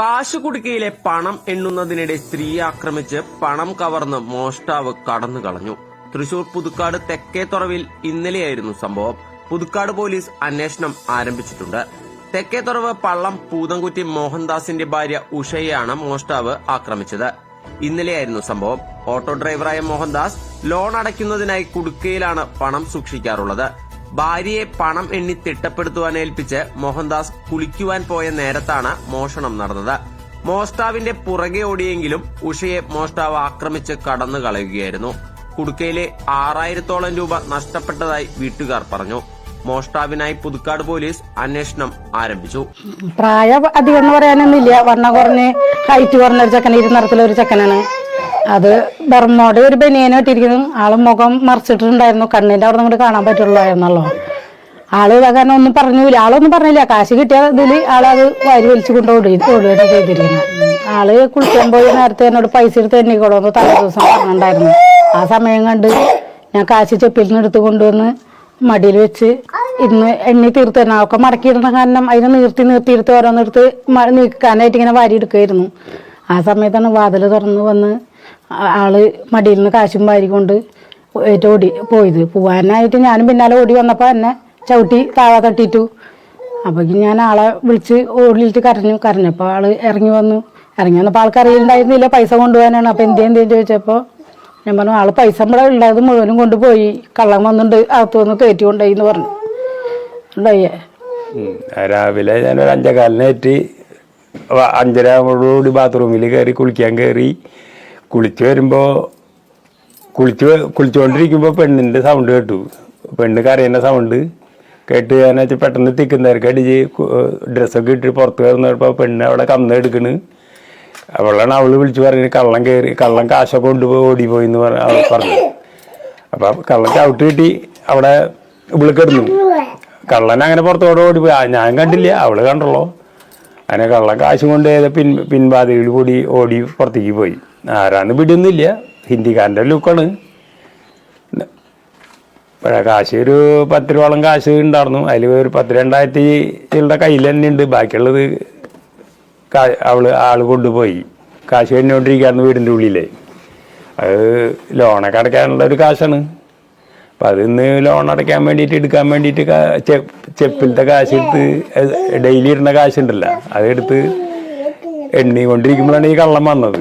കാശുകുടുക്കയിലെ പണം എണ്ണുന്നതിനിടെ സ്ത്രീയെ ആക്രമിച്ച് പണം കവർന്ന് മോഷ്ടാവ് കടന്നു കളഞ്ഞു. തൃശൂർ പുതുക്കാട് തെക്കേത്തുറവിൽ ഇന്നലെയായിരുന്നു സംഭവം. പുതുക്കാട് പോലീസ് അന്വേഷണം ആരംഭിച്ചിട്ടുണ്ട്. തെക്കേത്തുറവ് പള്ളം പൂതംകുറ്റി മോഹൻദാസിന്റെ ഭാര്യ ഉഷയെയാണ് മോഷ്ടാവ് ആക്രമിച്ചത്. ഇന്നലെയായിരുന്നു സംഭവം. ഓട്ടോ ഡ്രൈവറായ മോഹൻദാസ് ലോൺ അടയ്ക്കുന്നതിനായി കുടുക്കയിലാണ് പണം സൂക്ഷിക്കാറുള്ളത്. ഭാര്യയെ പണം എണ്ണി തിട്ടപ്പെടുത്തുവാൻ ഏൽപ്പിച്ച് മോഹൻദാസ് കുളിക്കുവാൻ പോയ നേരത്താണ് മോഷണം നടന്നത്. മോഷ്ടാവിന്റെ പുറകെ ഓടിയെങ്കിലും ഉഷയെ മോഷ്ടാവ് ആക്രമിച്ച് കടന്നു കളയുകയായിരുന്നു. കുടുക്കയിലെ ആറായിരത്തോളം രൂപ നഷ്ടപ്പെട്ടതായി വീട്ടുകാർ പറഞ്ഞു. മോഷ്ടാവിനായി പുതുക്കാട് പോലീസ് അന്വേഷണം ആരംഭിച്ചു. പ്രായം അധികം എന്ന് പറയാനൊന്നുമില്ല. വണ്ണ കുറഞ്ഞ് ഹൈറ്റ് കുറഞ്ഞ ഒരു ചെക്കൻ ഇരുനിറത്തിലെ ഒരു ചെക്കനാണ്. അത് ബർമോടെ ഒരു ബനിയനെ ഇട്ടിരിക്കുന്നു ആൾ മുഖം മറിച്ചിട്ടുണ്ടായിരുന്നു. കണ്ണിന്റെ അവിടെ നിന്ന് കാണാൻ പറ്റുള്ളായിരുന്നല്ലോ ആൾ കാരണം ഒന്നും പറഞ്ഞില്ല ആളൊന്നും പറഞ്ഞില്ല. കാശ് കിട്ടിയ ഇതിൽ ആളത് വാരി വലിച്ചു കൊണ്ട് ഓടി ഓടുകയാണ് ചെയ്തിരിക്കുന്നത് ആൾ കുളിക്കാൻ പോയി നേരത്തെ എന്നോട് പൈസ എടുത്ത് എണ്ണിക്കോളൂ എന്ന് തലേ ദിവസം പറഞ്ഞിട്ടുണ്ടായിരുന്നു. ആ സമയം കണ്ട് ഞാൻ കാശ് ചെപ്പിൽ നിന്ന് എടുത്ത് കൊണ്ടുവന്ന് മടിയിൽ വെച്ച് ഇന്ന് എണ്ണി തീർത്ത് തന്നെ ഒക്കെ കാരണം അതിനെ നീർത്തി എടുത്ത് ഓരോന്നെടുത്ത് നീക്കാനായിട്ട് ഇങ്ങനെ വാരി എടുക്കുമായിരുന്നു ആ സമയത്താണ് വാതിൽ തുറന്ന് വന്ന് ആൾ മടിയിൽ നിന്ന് കാശും വാരിക്കൊണ്ട് ഓടി പോയത്. പോവാനായിട്ട് ഞാനും പിന്നാലെ ഓടി വന്നപ്പോൾ എന്നെ ചവിട്ടി താഴെ തട്ടിയിട്ടു. അപ്പോഴേക്കും ഞാൻ ആളെ വിളിച്ച് ഓടിയിട്ട് കരഞ്ഞു. കരഞ്ഞപ്പോൾ ആൾ ഇറങ്ങി വന്നു. ഇറങ്ങി വന്നപ്പോൾ ആൾക്ക് അറിയില്ലായിരുന്നില്ല പൈസ കൊണ്ടുപോകാനാണ്. അപ്പോൾ എന്ത് എന്തേ ചോദിച്ചപ്പോൾ ഞാൻ പറഞ്ഞു ആൾ പൈസ ഇവിടെ ഉള്ളത് മുഴുവനും കൊണ്ടുപോയി. കള്ളം വന്നിട്ട് അകത്ത് വന്ന് കയറ്റി കൊണ്ടുപോയി എന്ന് പറഞ്ഞു. ഉണ്ടായേ രാവിലെ രാവിലെ ഒരു അഞ്ചേകാലിനേറ്റ് അഞ്ചര ബാത്റൂമിൽ കയറി കുളിക്കാൻ കയറി. കുളിച്ച് വരുമ്പോൾ കുളിച്ച് കുളിച്ചുകൊണ്ടിരിക്കുമ്പോൾ പെണ്ണിന്റെ സൗണ്ട് കേട്ടു. പെണ്ണ് കരയുന്ന സൗണ്ട് കേട്ട് ഞാൻ പെട്ടെന്ന് തിക്കുന്നവർക്ക് അടിച്ച് ഡ്രസ്സൊക്കെ ഇട്ട് പുറത്ത് കയറുന്നപ്പോൾ പെണ്ണ് അവിടെ കന്ന് എടുക്കണ്. അവളാണ് അവൾ വിളിച്ചു പറഞ്ഞത് കള്ളം കയറി കള്ളം കാശൊക്കെ കൊണ്ടുപോയി ഓടിപ്പോയി എന്ന് പറഞ്ഞ പറഞ്ഞു. അപ്പം കള്ളൻ ചവിട്ട് കിട്ടി അവിടെ ഇവൾ കിടന്നു. കള്ളൻ അങ്ങനെ പുറത്തോടെ ഓടിപ്പോയി. ഞാൻ കണ്ടില്ല. അവൾ കണ്ടല്ലോ. അങ്ങനെ കള്ളൻ കാശും കൊണ്ട് ഏതോ പിൻ പിൻവാതികൾ കൂടി ഓടി പുറത്തേക്ക് പോയി. ആരാന്ന് വിടുന്നില്ല. ഹിന്ദിക്കാരന്റെ ലുക്കാണ്. കാശ് ഒരു പത്ത് രൂപയോളം കാശ് ഉണ്ടായിരുന്നു. അതിൽ ഒരു പത്ത് രണ്ടായിരത്തി ചിലരുടെ കയ്യിൽ തന്നെ ഉണ്ട്. ബാക്കിയുള്ളത് കാ- അവൾ ആൾ കൊണ്ടുപോയി. കാശ് കഴിഞ്ഞുകൊണ്ടിരിക്കുകയായിരുന്നു വീടിന്റെ ഉള്ളിലേ. അത് ലോണൊക്കെ അടയ്ക്കാനുള്ള ഒരു കാശാണ്. അപ്പം അത് ഇന്ന് ലോൺ അടയ്ക്കാൻ വേണ്ടിയിട്ട് എടുക്കാൻ വേണ്ടിയിട്ട് ചെപ്പിലത്തെ കാശ് എടുത്ത് ഡെയിലി ഇടുന്ന കാശുണ്ടല്ലോ. അതെടുത്ത് എണ്ണി കൊണ്ടിരിക്കുമ്പോഴാണ് ഈ കള്ളം വന്നത്.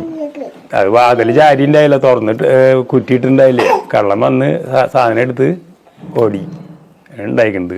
അത് വാതിൽ ചാരി ഉണ്ടായില്ല തുറന്നിട്ട് കുറ്റിയിട്ടുണ്ടായില്ലേ. കള്ളം വന്ന് സാധനം എടുത്ത് ഓടി. ഉണ്ടായിക്കുന്നത്